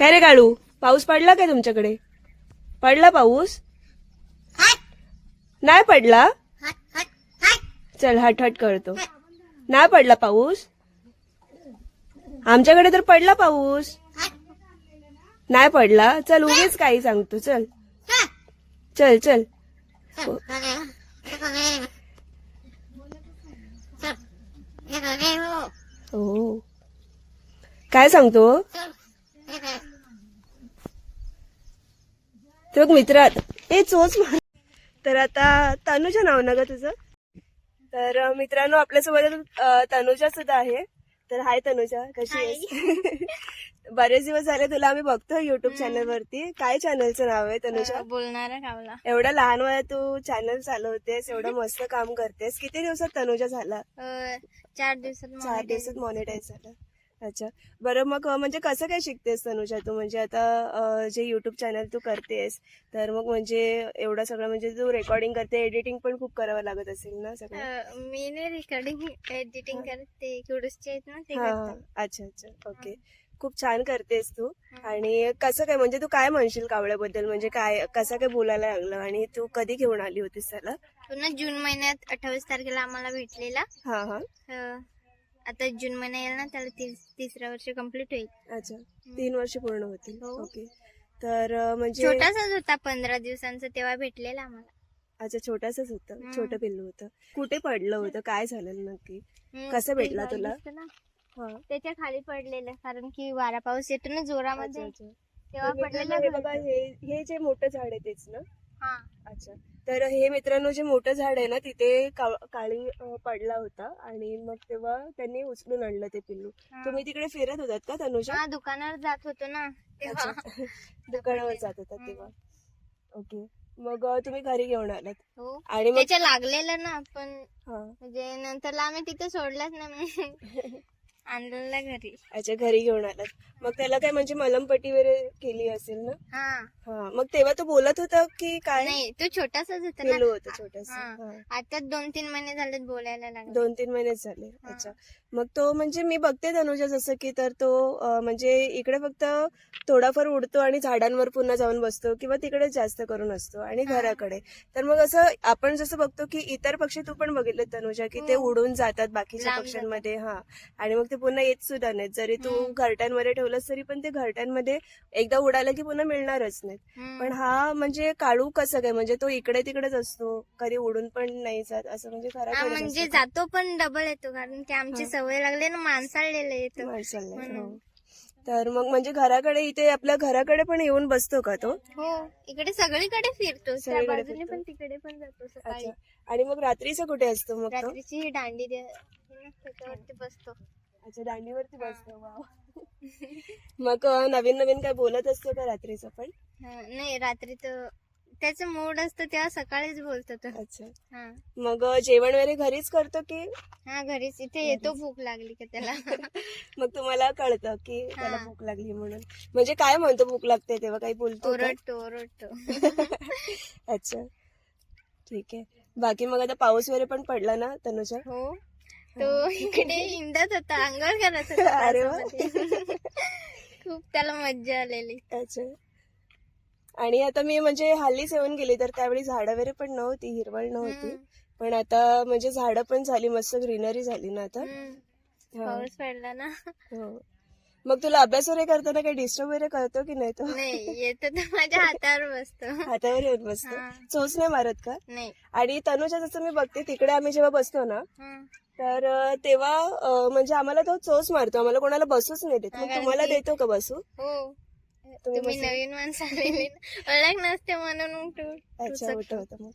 काय रे काळू पाऊस पडला काय तुमच्याकडे? पडला पाऊस? नाही पडला? चल हट हट करतो. नाही पडला पाऊस? आमच्याकडे तर पडला पाऊस. नाही पडला? चल उगीच काही सांगतो चल. चल चल. हो. काय सांगतो? तर बघ मित्रात ए चोच मार. तर आता तनुजा नाव ना ग तुझं? तर मित्रांनो आपल्यासोबत तनुजा सुद्धा आहे. तर हाय तनुजा कशी आहेस? बरेच दिवस झाले तुला आम्ही बघतो युट्यूब चॅनल वरती. काय चॅनलचं नाव आहे तनुजा? बोलणारा कावला. एवढ्या लहान वयात तू चॅनल चालवतेस एवढं मस्त काम करतेस. किती दिवसात तनुजा झाला? चार दिवसात चार. दिवसात मॉनिटाईज झालं. अच्छा. बरं मग म्हणजे कसं काय शिकतेस तनुजा तू? म्हणजे आता जे युट्यूब चॅनल तू करतेस तर मग म्हणजे एवढं सगळं म्हणजे तू रेकॉर्डिंग करते एडिटिंग पण खूप करावं लागत असेल ना सगळं? मी नाही रेकॉर्डिंग एडिटिंग करत. आहेत ना ते हा. अच्छा अच्छा. ओके खूप छान करतेस तू. आणि कसं काय म्हणजे तू काय म्हणशील कावळ्याबद्दल? म्हणजे काय कसं काय बोलायला लागलं? आणि तू कधी घेऊन आली होतीस त्याला? जून महिन्यात अठ्ठावीस तारखेला आम्हाला भेटलेला. हा हा. अ, आता जून महिना येईल ना त्याला तीस तिसऱ्या वर्ष कंप्लीट होईल. अच्छा तीन वर्ष पूर्ण होतील. हो. ओके तर अं, म्हणजे छोटासाच होता पंधरा दिवसांचा तेव्हा भेटलेला आम्हाला. अच्छा छोटासाच होतं. हम्म. छोटं पिल्लू होतं. कुठे पडलं होतं? काय झालेलं नक्की? हम्म, कसं ते भेटला तुला? दिसतं ना, हा. त्याच्याखाली पडलेलं कारण की वारा पाऊस येतो ना जोरामध्ये. अच्छा. तेव्हा तर मित्रांनो, हे बघा पडलेलं हे हे जे मोठं झाड आहे तेच ना? हा. अच्छा. तर हे मित्रांनो जे मोठं झाड आहे ना तिथे काळी पडला होता आणि मग तेव्हा त्यांनी उचलून आणलं ते पिल्लू. तुम्ही तिकडे फिरत होतात का तनुजा? हा दुकानावर जात होतो ना तेव्हा. दुकानावर जात होतात तेव्हा. ओके. मग तुम्ही घरी घेऊन आलात. हो. आणि त्याच्या लागलेलं ना पण म्हणजे नंतरला आम्ही तिथे सोडलंच नाही. आणलेला घरी. अच्छा घरी घेऊन आलात. मग त्याला काय म्हणजे मलमपट्टी वगैरे केली असेल ना? हा. हा मग तेव्हा तो बोलत होता की काय? नाही तो छोटासाच होता ना. होतं छोटस हा. आता दोन तीन महिने झालेत बोलायला लागला. दोन तीन महिनेच झाले अच्छा. मग तो म्हणजे मी बघते तनुजा जसं की तर तो अं, म्हणजे इकडे फक्त थोडाफार उडतो आणि झाडांवर पुन्हा जाऊन बसतो किंवा तिकडे जास्त करून असतो आणि घराकडे. तर मग असं आपण जसं बघतो की इतर पक्षी तू पण बघितले तनुजा की ते हो. उडून जातात बाकीच्या लांब पक्ष्यांमध्ये हा. आणि मग ते पुन्हा येत सुद्धा नाहीत. जरी तू. घरट्यांमध्ये ठेवलंस तरी पण ते घरट्यांमध्ये एकदा उडालं की पुन्हा मिळणारच नाहीत. पण हा म्हणजे काळू कसं काय? म्हणजे तो इकडे तिकडेच असतो. कधी उडून पण नाही जात. असं म्हणजे हा, घराकडे म्हणजे जातो पण डबल येतो. कारण की आमची सवय लागली ना माणसाळलेलं येतो. हो. तर मग म्हणजे घराकडे इथे आपल्या घराकडे पण येऊन बसतो का तो? हो. इकडे सगळीकडे फिरतो. सगळीकडे. पण तिकडे पण जातो सकाळी. आणि मग रात्रीचा कुठे असतो मग रात्रीची दांडी त्याच्यावरती बसतो. अच्छा दांडीवरती बसतो वाव. मग अं, नवीन नवीन काय बोलत असतो का रात्रीचं पण? हा, नाही रात्री तर त्याचं मूड असतं तेव्हा सकाळीच बोलतो तो. अच्छा. हा. मग अं, जेवण वगैरे घरीच करतो की? हा घरीच. इथे येतो भूक लागली का त्याला. मग तुम्हाला कळतं की त्याला हा. भूक लागली म्हणून. म्हणजे काय म्हणतो भूक लागते तेव्हा? काही बोलतो का? ओरडतो ओरडतो. अच्छा. ठीक आहे. बाकी मग आता पाऊस वगैरे पण पडला ना तनुजा? हो. तो इकडे हिंडत होता अंघोळ करत होता अरे वा. खूप त्याला मज्जा आलेली अच्छा आणि आता मी म्हणजे हल्लीच येऊन गेली तर त्यावेळी झाडं वगैरे पण नव्हती हिरवळ नव्हती हम्म. पण आता म्हणजे झाडं पण झाली मस्त ग्रीनरी झाली ना आता हम्म. हा. पाऊस पडला ना हो. मग तुला अभ्यास वगैरे करताना काही डिस्टर्ब वगैरे करतो की नाही तो? नाही येतो तर माझ्या हातावर बसतो. हातावर येऊन बसतो. हा. चोच नाही मारत का? नाही. आणि तनुजा जसं मी बघते तिकडे आम्ही जेव्हा बसतो ना. तर अं, तेव्हा अं, म्हणजे आम्हाला तो चोच मारतो. आम्हाला कोणाला बसूच नाही देत. हा, मग तुम्हाला देतो का बसू? हो. तुम्ही तुम्ही बसा. नवीन माणसं आलेली ना. ओळख नसते म्हणून तू अच्छा होतं होतं. मग.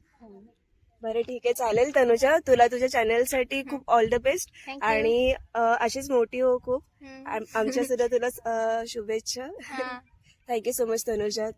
बरं ठीक आहे. चालेल तनुजा. तुला तुझ्या चॅनलसाठी खूप all the best Thank you. आणि अं, अशीच मोठी हो खूप. आम- आमच्या सुद्धा तुला अं, शुभेच्छा. हा. Thank you so much Tanuja.